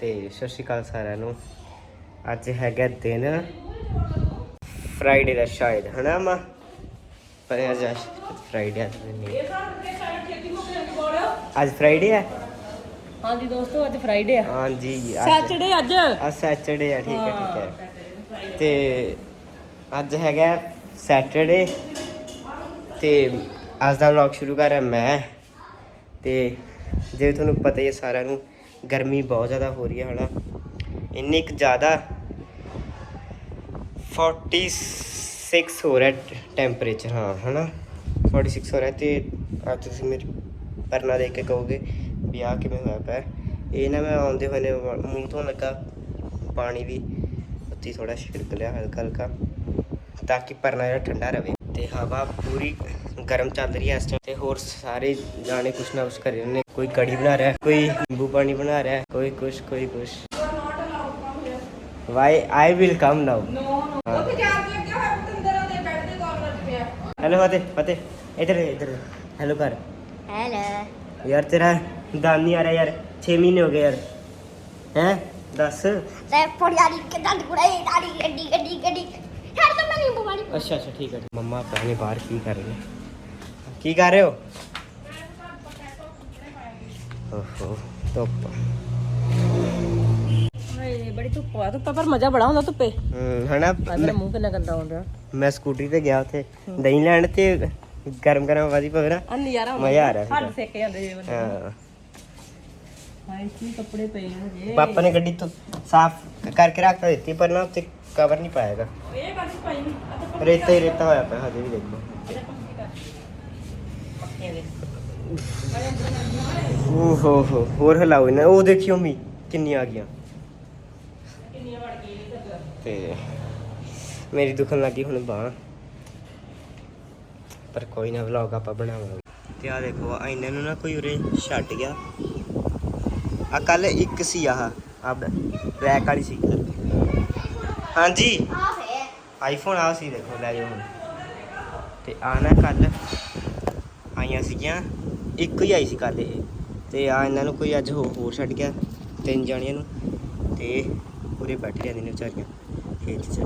ਤੇ ਸਤਿ ਸ਼੍ਰੀ ਅਕਾਲ ਸਾਰਿਆਂ ਨੂੰ। ਅੱਜ ਹੈਗਾ ਦਿਨ ਫਰਾਈਡੇ ਦਾ ਸ਼ਾਇਦ ਹਨਾ ਮਾ? ਪਰ ਅੱਜ ਫਰਾਈਡੇ ਅੱਜ ਨਹੀਂ। ਅੱਜ ਫਰਾਈਡੇ ਹੈ ਹਾਂਜੀ ਦੋਸਤੋ ਅੱਜ ਫਰਾਈਡੇ ਆ। ਹਾਂਜੀ ਅੱਜ। ਸੈਚਰਡੇ ਅੱਜ। ਆ ਠੀਕ ਹੈ ਠੀਕ ਹੈ। ਤੇ ਅੱਜ ਹੈਗਾ ਸੈਟਰਡੇ ਤੇ ਅੱਜ ਦਾ ਵਲੌਗ ਸ਼ੁਰੂ ਕਰ ਰਿਹਾ ਮੈਂ। ਤੇ ਜੇ ਤੁਹਾਨੂੰ ਪਤਾ ਹੈ ਸਾਰਿਆਂ ਨੂੰ ਗਰਮੀ ਬਹੁਤ ਜ਼ਿਆਦਾ ਹੋ ਰਹੀ ਹੈ ਹਨਾ। ਇੰਨੀ ਕੁ ਜ਼ਿਆਦਾ 46 ਹੋ ਰਿਹਾ ਟੈਂਪਰੇਚਰ ਹਾਂ, ਹਨਾ। 46 ਹੋ ਰਿਹਾ ਤੇ ਅੱਜ ਤੁਸੀਂ ਮੇਰੇ ਪਰਨਾ ਦੇਖ ਕੇ ਕਹੋਗੇ ਵੀ ਆਹ ਕਿਵੇਂ ਹੋਇਆ ਪਿਆ। ਇਹ ਨਾ ਮੈਂ ਆਉਂਦੇ ਹੋਏ ਨੇ ਮੂੰਹ ਤੋਂ ਲੱਗਾ, ਪਾਣੀ ਵੀ ਉੱਤੀ ਥੋੜਾ ਛਿੜਕ ਲਿਆ ਹਲਕਾ ਹਲਕਾ ਤਾਂ ਕਿ ਪਰਨਾ ਜਿਹੜਾ ਠੰਡਾ ਰਵੇ ਤੇ ਹਵਾ ਪੂਰੀ ਗਰਮ ਚੱਲ ਰਹੀ ਹੈ ਇਸ ਟਾਈਮ ਤੇ ਹੋਰ ਸਾਰੇ ਜਾਣੇ ਕੁਛ ਨਾ ਕੁਛ ਕਰ ਰਹੇ ਨੇ ਕੋਈ ਕੜੀ ਬਣਾ ਰਿਹਾ ਕੋਈ ਨਿੰਬੂ ਪਾਣੀ ਬਣਾ ਰਿਹਾ ਕੋਈ ਕੁਛ ਕੋਈ ਕੁਛ। Why I will come now hello ਫਤਿਹ ਫਤਿਹ। ਇਧਰ ਇਧਰ ਹੈਲੋ ਕਰ ਹੈਲੋ ਯਾਰ ਤੇਰਾ ਦੰਦ ਨਹੀਂ ਆ ਰਿਹਾ ਯਾਰ। 6 ਮਹੀਨੇ ਹੋ ਗਏ ਯਾਰ। ਹੈ? ਦੱਸ। ਤੇ ਪੜਿਆਰੀ ਕੇ ਦੰਦ ਕੁੜਾਈ ਦਾੜੀ ਗੱਡੀ ਗੱਡੀ ਗੱਡੀ। ਛੱਡ ਤਾਂ ਮੈਂ ਨਹੀਂ ਬਵਾਲੀ ਅੱਛਾ ਅੱਛਾ ਠੀਕ ਹੈ ਮੰਮਾ ਪਹਿਲੇ ਬਾਹਰ ਕੀ ਕਰ ਰਹੇ? ਨੇ ਕੀ ਕਰ ਰਹੇ ਹੋ? ਓਹੋ ਧੁੱਪ। ਹਾਏ ਬੜੀ ਧੁੱਪ ਆ ਧੁੱਪਾ ਪਰ ਮਜ਼ਾ ਬੜਾ ਹੁੰਦਾ ਧੁੱਪੇ। ਹੂੰ ਹਨਾ? ਆ ਮੇਰਾ ਮੂੰਹ ਕਿੰਨਾ ਗੰਦਾ ਹੁੰਦਾ ਮੈਂ ਸਕੂਟਰੀ ਤੇ ਗਿਆ ਉੱਥੇ ਦਹੀਂ ਲੈਣ ਤੇ ਗਰਮ ਗਰਮ ਵਾਦੀ ਪਗਰਾ ਆ ਨਜ਼ਾਰਾ ਮਜ਼ਾ ਆ ਰਿਹਾ। ਹੱਡ ਸੇਕ ਜਾਂਦੇ ਜੇ ਬੰਦੇ। ਹਾਂ ਹਾਏ ਕੀ ਕੱਪੜੇ ਪਏ ਆ ਜੇ ਪਾਪਾ ਨੇ ਗੱਡੀ ਤੋਂ ਸਾਫ਼ ਕਰਕੇ ਰੱਖ ਤਾਂ ਦਿੱਤੀ ਪਰ ਨਾ ਉੱਤੇ ਕਵਰ ਨਹੀਂ ਇਹ ਪਾਈ ਤਾਂ ਰੇਤਾ ਹੀ ਰੇਤਾ ਹੋਇਆ ਪਿਆ ਹਜੇ ਵੀ ਦੇਖੋ। ਹੋ ਹੋਰ ਹਲਾਓ ਨਾ। ਉਹ ਦੇਖਿਓ ਮੀ ਕਿੰਨੀ ਆ ਗਈਆਂ। ਕਿੰਨੀਆਂ ਵੜ ਗਈਆਂ ਤੇ ਮੇਰੀ ਦੁਖਣ ਲੱਗੀ ਹੁਣ ਬਾਹ। ਪਰ ਕੋਈ ਨਾ ਵਲੌਗ ਆਪਾਂ ਬਣਾਵਾਂਗੇ। ਤੇ ਆ ਦੇਖੋ ਇਹਨਾਂ ਨੂੰ ਨਾ ਕੋਈ ਉਰੇ ਛੱਡ ਗਿਆ। ਆ ਕੱਲ ਇੱਕ ਸੀ ਆਹ ਆ ਬਲੈਕ ਵਾਲੀ ਸੀ। ਹਾਂਜੀ? ਆਈਫੋਨ ਆ ਸੀ ਦੇਖੋ ਲੈ ਜਾਓ ਹੁਣ। ਤੇ ਆ ਨਾ ਕੱਲ ਆਈਆਂ ਸੀਗੀਆਂ। ਇੱਕ ਹੀ ਆਈ ਸੀ ਕੱਲ ਇਹ। ਤੇ ਆ ਇਹਨਾਂ ਨੂੰ ਕੋਈ ਅੱਜ ਹੋ- ਹੋਰ ਛੱਡ ਗਿਆ। ਤਿੰਨ ਜਾਣੀਆਂ ਨੂੰ। ਤੇ ਉਰੇ ਬੈਠ ਜਾਂਦੇ ਨੇ ਵਿਚਾਰੀਆਂ ਖੇਤ 'ਚ।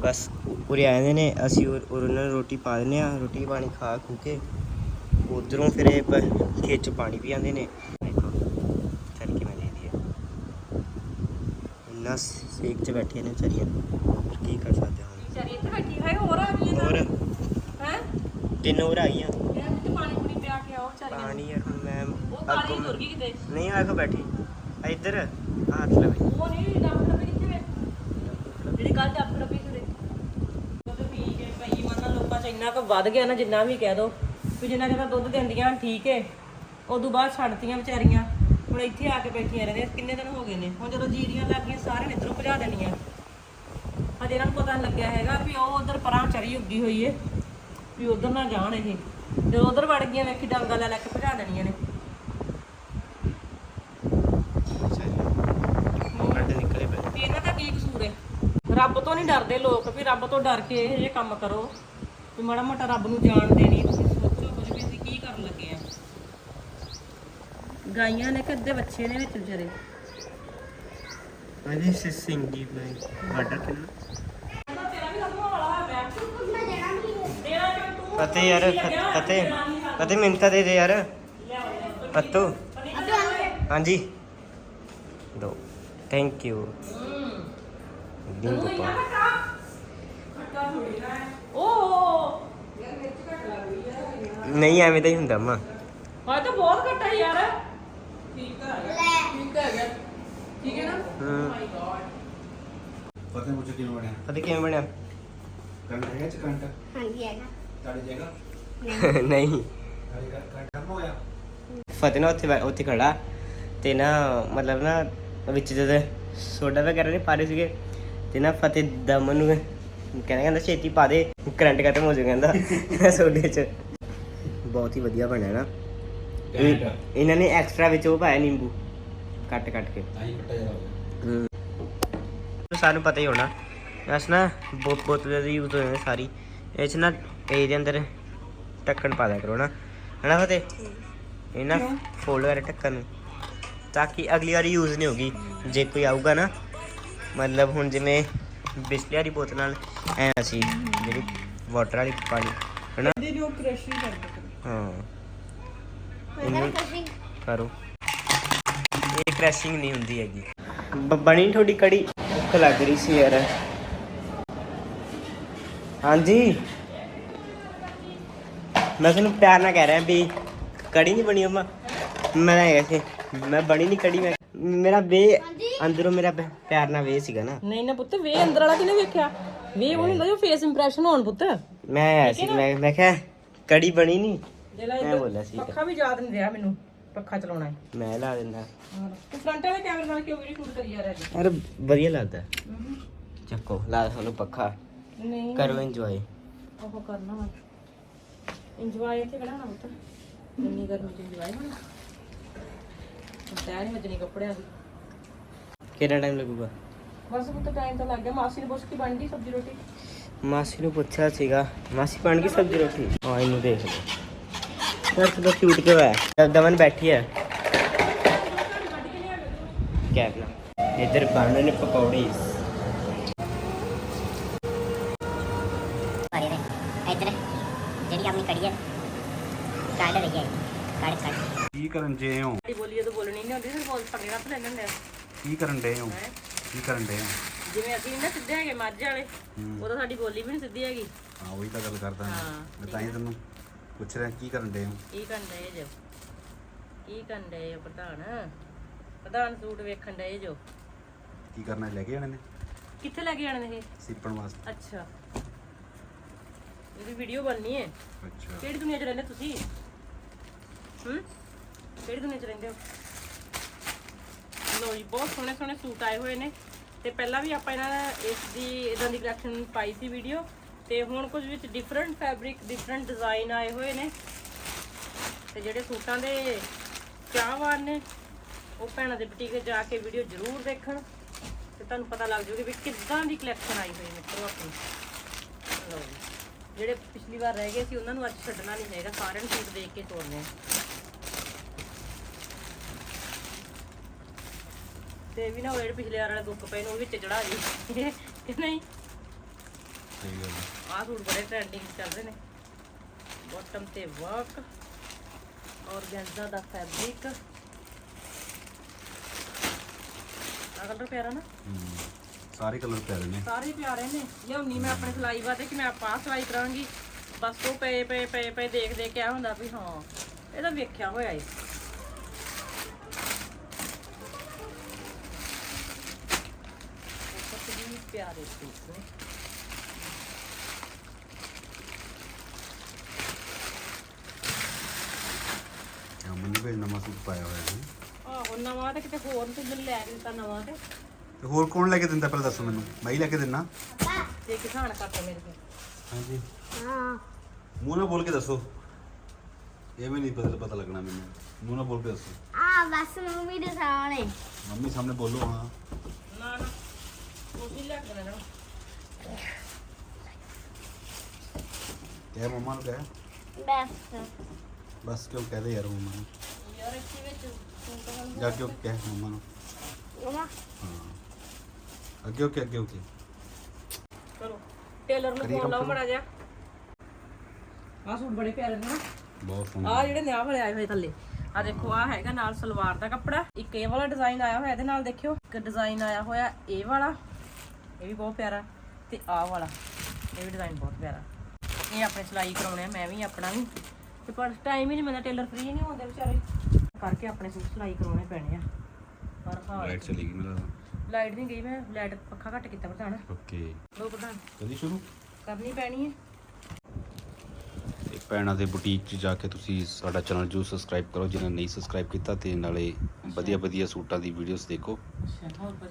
ਬਸ ਉਰੇ ਆ ਜਾਂਦੇ ਨੇ। ਅਸੀਂ ਉਰ ਉਹਨਾਂ ਨੂੰ ਰੋਟੀ ਪਾ ਦਿੰਦੇ ਆ ਰੋਟੀ ਪਾਣੀ ਖਾ ਖੂ ਕੇ ਉਧਰੋਂ ਫਿਰ ਇਹ ਖੇਤ 'ਚ ਪਾਣੀ ਪੀ ਜਾਂਦੇ ਨੇ। ਇੰਨਾ ਸੇਕ 'ਚ ਬੈਠੀਆਂ ਨੇ ਵਿਚਾਰੀਆਂ। ਕੀ ਕਰ ਸਕਦੇ ਹਾਂ ਵਿਚਾਰੀ ਇੱਥੇ ਬੈਠੀ ਹਾਏ ਹੋਰ ਆ ਗਈਆਂ ਹੋਰ। ਹੈ? ਤਿੰਨ ਹੋਰ ਆਈਆਂ ਇਹਨਾਂ ਨੂੰ ਪਾਣੀ ਪੂਣੀ ਪਿਆ ਕੇ ਆਓ ਵਿਚਾਰੀਆਂ ਨੂੰ। ਪਾਣੀ ਯਾਰ ਹੁਣ ਮੈਂ ਉਹ ਕਾਲੀ ਅੱਗੋਂ ਤੁਰ ਗਈ ਕਿਤੇ? ਨਹੀਂ ਆ ਕੇ ਬੈਠੀ। ਆ ਇੱਧਰ ਆ ਹੱਥ ਲੈ ਬਈ। ਉਹ ਨਹੀਂ ਡੱਬ ਡੱਬੇ ਕਿੱਥੇ ਵੇ। ਜਿਹੜੀ ਕੱਲ ਡੱਬ ਡੱਬੇ ਸੀ। ਦੁੱਧ ਪੀ ਕੇ ਪਈ ਮੰਨ ਲੋਕਾਂ ਚ ਇੰਨਾ ਕੁ ਵੱਧ ਗਿਆ ਨਾ ਜਿੰਨਾ ਵੀ ਕਹਿ ਦੋ। ਵੀ ਜਿੰਨਾ ਜਿੰਨਾ ਦੁੱਧ ਦਿੰਦੀਆਂ ਠੀਕ ਏ ਉਦੋਂ ਬਾਅਦ ਛੱਡਤੀਆਂ ਵਿਚਾਰੀਆਂ। ਹੁਣ ਇੱਥੇ ਆ ਕੇ ਬੈਠੀਆਂ ਰਹਿੰਦੀਆਂ। ਕਿੰਨੇ ਦਿਨ ਹੋ ਗਏ ਨੇ? ਹੁਣ ਜਦੋਂ ਜੀਰੀਆਂ ਲੱਗ ਗਈਆਂ ਸਾਰੇ ਨੇ ਇੱਧਰੋਂ ਭਜਾ ਦੇਣੀਆਂ। ਹਜੇ ਇਹਨਾਂ ਨੂੰ ਪਤਾ ਨਹੀਂ ਲੱਗਿਆ ਹੈਗਾ ਵੀ ਉਹ ਉਧਰ ਪਰਾਂ ਚਰੀ ਉੱਗੀ ਹੋਈ ਏ। ਵੀ ਉਧਰ ਨਾ ਜਾਣ ਇਹ। ਜਦੋਂ ਉਧਰ ਵੜ ਗਈਆਂ ਵੇਖੀ ਡਾਂਗਾ ਲੈ ਲੈ ਕੇ ਭਜਾ ਦੇਣੀਆਂ ਨੇ। ਵੀ ਇਹਨਾਂ ਦਾ ਕੀ ਕਸੂਰ ਹੈ ਰੱਬ ਤੋਂ ਨਹੀਂ ਡਰਦੇ ਲੋਕ ਵੀ ਰੱਬ ਤੋਂ ਡਰ ਕੇ ਇਹ ਜਿਹੇ ਕੰਮ ਕਰੋ। ਵੀ ਮਾੜਾ ਮੋਟਾ ਰੱਬ ਨੂੰ ਜਾਣਦੇ ਨਹੀਂ ਤੁਸੀਂ ਸੋਚੋ ਕੁਝ ਵੀ ਅਸੀਂ ਕੀ ਕਰਨ ਲੱਗੇ ਆ। ਗਾਈਆਂ ਨੇ ਕਿ ਅੱਧੇ ਬੱਚੇ ਨੇ ਵਿੱਚ ਵਿਚਾਰੇ। ਸਿੰਘ ਦੀ ਮੈਂ ਬਾਰਡਰ ਕਿੰਨਾ ਫਤਿਹ ਯਾਰ ਫ- ਫਤਿਹ। ਫਤਿਹ ਮੈਨੂੰ ਤਾਂ ਦੇ ਦੇ ਯਾਰ। ਪੱਤੂ ਹਾਂਜੀ। ਦੋ। ਥੈਂਕ ਯੂ ਦਿਨ ਪਪਾ ਓਹ ਨਹੀਂ ਐਵੇਂ ਤਾਂ ਹੀ ਹੁੰਦਾ ਮਾਂ। ਹਾਂ ਤਾਂ ਬਹੁਤ ਘੱਟ ਹੈ ਯਾਰ। ਲੈ। ਠੀਕ ਹੈ ਨਾ? ਹੂੰ। ਪਤਾ ਮੁਝੇ ਕਿਵੇਂ ਬਣਿਆ? ਫਤਿਹ ਕਿਵੇਂ ਬਣਿਆ? ਕੰਟ ਹੈਗਾ ਚ ਕੰਟ? ਹਾਂਜੀ ਹੈਗਾ। ਨਹੀਂ। ਤੁਹਾਡੀ ਕੰਟ ਖਤਮ ਹੋਇਆ ਫਤਿਹ ਨਾ ਉੱਥੇ ਬੈ- ਉੱਥੇ ਖੜਾ। ਤੇ ਨਾ ਮਤਲਬ ਨਾ ਵਿੱਚ ਜਦ ਸੋਡਾ ਵਗੈਰਾ ਨਹੀਂ ਪਾ ਰਹੇ ਸੀਗੇ ਤੇ ਨਾ ਫਤਿਹ ਦਮ ਨੂੰ ਕਹਿੰਦਾ ਕਹਿੰਦਾ ਛੇਤੀ ਪਾ ਦੇ ਕਰੰਟ ਖਤਮ ਹੋ ਜਾਊ ਕਹਿੰਦਾ ਸੋਡੇ ਚ। ਬਹੁਤ ਹੀ ਵਧੀਆ ਬਣਿਆ ਨਾ। ਇਹ- ਘੈਂਟ। ਇਹਨਾਂ ਨੇ ਐਕਸਟਰਾ ਵਿੱਚ ਉਹ ਪਾਇਆ ਨਿੰਬੂ ਕੱਟ ਕੱਟ ਕੇ। ਤਾਂ ਹੀ ਫੱਟਾ ਜਿਹਾ ਹੋ। ਗਿਆ ਸਾਨੂੰ ਪਤਾ ਹੀ ਹੋਣਾ। ਬਸ ਨਾ ਬੋ ਬੋਤਲ ਦੀ ਯੂਜ਼ ਹੋ ਜਾਂਦੀ ਸਾਰੀ। ਇਹ ਚ ਨਾ ਇਹਦੇ ਅੰਦਰ ਢੱਕਣ ਪਾ ਦਿਆ ਕਰੋ ਨਾ। ਹਨਾ ਫਤਿਹ? ਇਹ ਨਾ ਫੋਲਡ ਕਰ ਢੱਕਣ ਨੂੰ। ਤਾਂ ਕਿ ਅਗਲੀ ਵਾਰੀ ਯੂਜ਼ ਨਹੀਂ ਹੋਗੀ ਜੇ ਕੋਈ ਆਊਗਾ ਨਾ ਮਤਲਬ ਹੁਣ ਜਿਵੇਂ ਬਿਸਲਰੀ ਵਾਲੀ ਬੋਤਲ ਨਾਲ ਐ ਅਸੀਂ ਜਿਹੜੀ ਵਾਟਰ ਵਾਲੀ ਪਾਣੀ ਹਨਾ? ਇਹਦੇ ਜੋ ਕ੍ਰਸ਼ ਹੀ। ਕਰਦੇ ਹਾਂ ਇਹਨੂੰ ਕਰੋ। ਇਹ ਕ੍ਰੈਸ਼ਿੰਗ ਨਹੀਂ ਹੁੰਦੀ ਹੈਗੀ। ਬਣੀ ਤੁਹਾਡੀ ਕੜੀ? ਭੁੱਖ ਲੱਗ ਰਹੀ ਸੀ ਯਾਰ। ਹਾਂਜੀ? ਮੈਂ ਤੁਹਾਨੂੰ ਪਿਆਰ ਨਾਲ ਕਹਿ ਰਿਹਾ ਵੀ ਕੜੀ ਨਹੀਂ ਬਣੀ ਅਮਾ। ਮੈਂ ਐਸੇ ਮੈਂ ਬਣੀ ਨਹੀਂ ਕੜੀ ਮੈਂ ਮੇਰਾ ਵੇ ਅੰਦਰੋਂ ਮੇਰਾ ਪ- ਪਿਆਰ ਨਾਲ ਵੇ ਸੀਗਾ ਨਾ। ਨਹੀਂ ਨਾ ਪੁੱਤ ਵੇ ਅੰਦਰ ਵਾਲਾ ਕਿਨੇ ਵੇਖਿਆ? ਵੇ ਉਹ ਹੁੰਦਾ ਜੋ ਫੇਸ ਇੰਪ੍ਰੈਸ਼ਨ ਹੋਣ ਪੁੱਤ। ਮੈਂ ਆਇਆ ਸੀ ਮੈਂ ਮੈਂ ਕਿਹਾ ਕੜੀ ਬਣੀ ਨਹੀਂ ਜਿਹੜਾ ਮੈਂ ਬੋਲਿਆ ਸੀ ਪੱਖਾ ਵੀ ਯਾਦ ਨਹੀਂ ਰਿਹਾ ਮੈਨੂੰ ਪੱਖਾ ਚਲਾਉਣਾ ਹੈ। ਮੈਂ ਲਾ ਦਿੰਦਾ। ਤੂੰ ਫਰੰਟ ਵਾਲੇ ਕੈਮਰੇ ਨਾਲ ਕਿਉਂ ਵੀਡੀਓ ਸ਼ੂਟ ਕਰੀ ਜਾ ਰਿਹਾ ਜੀ ਯਾਰ ਵਧੀਆ ਲੱਗਦਾ। ਚੱਕੋ ਲਾ ਤੁਹਾਨੂੰ ਪੱਖਾ। ਨਹੀਂ। ਕਰੋ ਇੰਜੋਏ ਉਹ ਕਰਨਾ ਵਾ ਇੰਜੋਏ ਇੱਥੇ ਕਿਹੜਾ ਹੋਣਾ ਪੁੱਤ। ਇੰਨੀ ਗਰਮੀ ਚ ਇੰਜੋਏ ਹੋਣਾ। ਤੈਨੂੰ ਨਹੀਂ ਵੱਜਣੀ ਕੱਪੜਿਆਂ ਦੀ। ਕਿੰਨਾ ਟਾਈਮ ਲੱਗੂਗਾ? ਬਸ ਪੁੱਤ ਟਾਈਮ ਤਾਂ ਲੱਗ ਗਿਆ। ਮਾਸੀ ਨੇ ਪੁੱਛ ਕੇ ਬਣ ਗਈ ਸਬਜ਼ੀ ਰੋਟੀ। ਮਾਸੀ ਨੂੰ ਪੁੱਛਿਆ ਸੀਗਾ। ਮਾਸੀ ਬਣ ਗਈ ਸਬਜ਼ੀ ਰੋਟੀ? ਹਾਂ ਇਹਨੂੰ ਦੇਖ ਲਓ। ਯਾਰ ਤੂੰ ਕਿਊਟ ਕਿਉਂ ਹੈ? ਜਦ ਦਮਨ ਬੈਠੀ ਹੈ। ਕਰਨਾ ਇੱਧਰ ਬਣ ਰਹੇ ਨੇ ਪਕੌੜੇ ਪਾਰੇ ਦੇ ਇਧਰ ਜਿਹੜੀ ਆਪਣੀ ਕੜੀ ਹੈ ਕੱਢ ਰਹੀ ਹੈ ਕੱਢ ਕੱਢ ਕੀ ਕਰਨ ਜੇ ਹੋ? ਸਾਡੀ ਬੋਲੀ ਜਦੋਂ ਬੋਲਣੀ ਨਹੀਂ ਹੁੰਦੀ ਫਿਰ ਬੋਲ ਪੱਗੇ ਰੱਖ ਲੈਂਦੇ ਹੁੰਦੇ ਆ। ਕੀ ਕਰਨ ਡੇ ਹੋ? ਹੈਂ। ਕੀ ਕਰਨ ਡੇ ਹੋ? ਜਿਵੇਂ ਅਸੀਂ ਨੀ ਸਿੱਧੇ ਹੈਗੇ ਮੱਝ ਵਾਲੇ। ਉਦੋਂ ਸਾਡੀ ਬੋਲੀ ਵੀ ਨਹੀਂ ਸਿੱਧੀ ਹੈਗੀ। ਹਾਂ ਉਹੀ ਤਾਂ ਗੱਲ ਕਰਦਾ ਹਾਂ, ਮੈਂ ਤਾਂ ਹੀ ਤੈਨੂੰ ਪੁੱਛ ਰਿਹਾ ਕੀ ਕਰਨ ਡੇ ਹੋ? ਕੀ ਕਰਨ ਡਏ ਜੋ? ਕੀ ਕਰਨ ਡਏ ਹੋ ਪ੍ਰਧਾਨ? ਪ੍ਰਧਾਨ ਸੂਟ ਵੇਖਣ ਡਏ ਜੋ। ਕੀ ਕਰਨਾ ਲੈ ਕੇ ਜਾਣੇ ਨੇ? ਕਿੱਥੇ ਲੈ ਕੇ ਨੇ ਇਹ? ਸਿੱਪਣ ਵਾਸਤੇ। ਅੱਛਾ। ਇਹਦੀ ਵੀਡੀਓ ਬਣਨੀ ਹੈ। ਅੱਛਾ। ਕਿਹੜੀ ਦੁਨੀਆ 'ਚ ਰਹਿੰਦੇ ਤੁਸੀਂ? ਹੂੰ? ਕਿਹੜੀ ਦੁਨੀਆ 'ਚ ਰਹਿੰਦੇ ਹੋ? ਲੋ ਜੀ, ਬਹੁਤ ਸੋਹਣੇ ਸੋਹਣੇ ਸੂਟ ਆਏ ਹੋਏ ਨੇ। ਤੇ ਪਹਿਲਾਂ ਵੀ ਆਪਾਂ ਇਹਨਾਂ ਦਾ ਇਸ ਦੀ, ਇਦਾਂ ਦੀ ਕਲੈਕਸ਼ਨ ਪਾਈ ਸੀ ਵੀਡੀਓ ਤੇ ਹੁਣ ਕੁਝ ਵਿੱਚ ਡਿਫਰੈਂਟ ਫੈਬਰਿਕ ਡਿਫਰੈਂਟ ਡਿਜ਼ਾਈਨ ਆਏ ਹੋਏ ਨੇ। ਤੇ ਜਿਹੜੇ ਸੂਟਾਂ ਦੇ ਚਾਹਵਾਨ ਨੇ, ਉਹ ਭੈਣਾਂ ਦੇ ਬੁਟੀਕ ਜਾ ਕੇ ਵੀਡੀਓ ਜ਼ਰੂਰ ਦੇਖਣ। ਤੇ ਤੁਹਾਨੂੰ ਪਤਾ ਲੱਗ ਜਾਊਗਾ ਵੀ ਕਿੱਦਾਂ ਦੀ ਕਲੈਕਸ਼ਨ ਆਈ ਹੋਈ ਮਿੱਤਰੋ ਆਪਣੀ। ਲਓ ਜਿਹੜੇ ਪਿਛਲੀ ਵਾਰ ਰਹਿ ਗਏ ਸੀ, ਉਹਨਾਂ ਨੂੰ ਅੱਜ ਛੱਡਣਾ ਨਹੀਂ ਹੈਗਾ। ਸਾਰਿਆਂ ਨੂੰ ਸੂਟ ਦੇਖ ਕੇ ਤੋੜਨੇ ਆ। ਤੇ ਵੀ ਨਾ ਹੋਏ ਜਿਹੜੇ ਪਿਛਲੇ ਵਾਰ ਵਾਲੇ ਦੁੱਖ ਪਏ ਨੇ ਉਹ ਵਿੱਚ ਚੜਾ ਜੀ ਕਿ ਨਹੀਂ? ਸਹੀ ਗੱਲ ਹੈ। ਆਹ ਸੂਟ ਬੜੇ ਟ੍ਰੈਂਡਿੰਗ ਚੱਲ ਰਹੇ ਨੇ। ਬਾਟਮ ਤੇ ਵਰਕ ਔਰਗੈਂਜ਼ਾ ਦਾ ਫੈਬਰਿਕ ਆ ਕਲਰ ਪਿਆਰਾ ਨਾ? ਸਾਰੇ ਕਲਰ ਪਿਆਰੇ ਨੇ। ਸਾਰੇ ਪਿਆਰੇ ਨੇ। ਲਿਆਉਣੀ ਮੈਂ ਆਪਣੇ ਸਿਲਾਈ ਵਾਸਤੇ ਕਿ ਮੈਂ ਆਪਾ ਸਿਲਾਈ ਕਰਾਂਗੀ। ਬਸ ਉਹ ਪਏ ਪਏ ਪਏ ਪਏ ਦੇਖ ਦੇਖ ਕੇ ਆ ਹੁੰਦਾ ਵੀ ਹਾਂ ਇਹਦਾ ਵੇਖਿਆ ਹੋਇਆ ਏ। ਪਿਆਰੇ ਸੂਟ ਨੇ ਅਮਨ ਨੇ ਨਵਾਂ ਸੂਟ ਪਾਇਆ ਹੋਇਆ ਹੈ ਆਹੋ ਨਵਾਂ ਤੇ ਕਿਤੇ ਹੋਰ ਤੇ ਲੈ ਕੇ ਦਿੱਤਾ ਨਵਾਂ ਤੇ ਤੇ ਹੋਰ ਕੌਣ ਲੈ ਕੇ ਦਿੰਦਾ ਪਹਿਲਾਂ ਦੱਸੋ ਮੈਨੂੰ ਮੈਂ ਹੀ ਲੈ ਕੇ ਦਿੰਨਾ ਤੇ ਕਿਸਾਨ ਕਰਤਾ ਮੇਰੇ ਕੋਲ ਹਾਂਜੀ ਹਾਂ ਮੂੰਹ ਨਾਲ ਬੋਲ ਕੇ ਦੱਸੋ ਇਹ ਵੀ ਨਹੀਂ ਪਤਾ ਪਤਾ ਲੱਗਣਾ ਮੈਨੂੰ ਮੂੰਹ ਨਾਲ ਬੋਲ ਕੇ ਦੱਸੋ ਆ ਬਸ ਮੰਮੀ ਦੇ ਸਾਹਮਣੇ ਮੰਮੀ ਸਾਹਮਣੇ ਬੋਲੋ ਹਾਂ ਕਹਿ ਮੰਮਾ ਨੂੰ ਕਹਿ। ਬਸ ਬਸ ਕਿਉਂ ਕਹਦੇ ਯਾਰ ਮੰਮਾ ਨੂੰ। ਯਾਰ ਇੱਥੇ ਵਿੱਚ ਜਾ ਕਿਉਂ ਕਹਿ ਮੰਮਾ ਨੂੰ। ਮਮਾ। ਹਾਂ। ਅੱਗੇ ਓਕੇ ਅੱਗੇ ਓਕੇ ਕਰੋ ਟੇਲਰ ਨੂੰ ਫੋਨ ਲਾਓ ਮੜਾ ਜਾ ਆ ਸੂਟ ਬੜੇ ਪਿਆਰੇ ਨੇ ਬਹੁਤ ਸੋਹਣਾ। ਆ ਜਿਹੜੇ ਨਿਆਹ ਵਾਲੇ ਆਏ ਹੋਏ ਥੱਲੇ। ਆ ਦੇਖੋ ਆ ਹੈਗਾ ਨਾਲ ਸਲਵਾਰ ਦਾ ਕੱਪੜਾ। ਇੱਕ ਇਹ ਵਾਲਾ ਡਿਜ਼ਾਈਨ ਆਇਆ ਹੋਇਆ ਇਹਦੇ ਨਾਲ ਦੇਖਿਓ। ਇੱਕ ਡਿਜ਼ਾਈਨ ਆਇਆ ਹੋਇਆ ਇਹ ਵਾਲਾ। ਇਹ ਵੀ ਬਹੁਤ ਪਿਆਰਾ ਤੇ ਆਹ ਵਾਲਾ ਇਹ ਵੀ ਡਿਜ਼ਾਈਨ ਬਹੁਤ ਪਿਆਰਾ। ਇਹ ਆਪਣੇ ਸਿਲਾਈ ਕਰਾਉਣੇ ਆ ਮੈਂ ਵੀ ਆਪਣਾ ਵੀ। ਤੇ ਪਰ ਟਾਈਮ ਹੀ ਨਹੀਂ ਮਿਲਦਾ ਟੇਲਰ ਫ੍ਰੀ ਨਹੀਂ ਹੁੰਦੇ ਵਿਚਾਰੇ। ਕਰਕੇ ਆਪਣੇ ਸੂਟ ਸਿਲਾਈ ਕਰਾਉਣੇ ਪੈਣੇ ਆ। ਪਰ ਹਾਂ ਲਾਈਟ ਚਲੀ ਗਈ ਮੇਰਾ ਲਾਈਟ ਨਹੀਂ ਗਈ ਮੈਂ ਲਾਈਟ ਪੱਖਾ ਘੱਟ ਕੀਤਾ ਪ੍ਰਧਾਨ ਓਕੇ ਲੋ ਪ੍ਰਧਾਨ ਕਦੀ ਸ਼ੁਰੂ? ਕਰਨੀ ਪੈਣੀ ਹੈ ਤੇ ਭੈਣਾਂ ਦੇ ਬੁਟੀਕ 'ਚ ਜਾ ਕੇ ਤੁਸੀਂ ਸਾਡਾ ਚੈਨਲ ਜੂ ਸਬਸਕ੍ਰਾਈਬ ਕਰੋ ਜਿਹਨਾਂ ਨੇ ਨਹੀਂ ਸਬਸਕ੍ਰਾਈਬ ਕੀਤਾ ਤੇ ਨਾਲੇ ਵਧੀਆ ਵਧੀਆ ਸੂਟਾਂ ਦੀ ਵੀਡੀਓਜ਼ ਦੇਖੋ। ਅੱਛਾ ਕੁਝ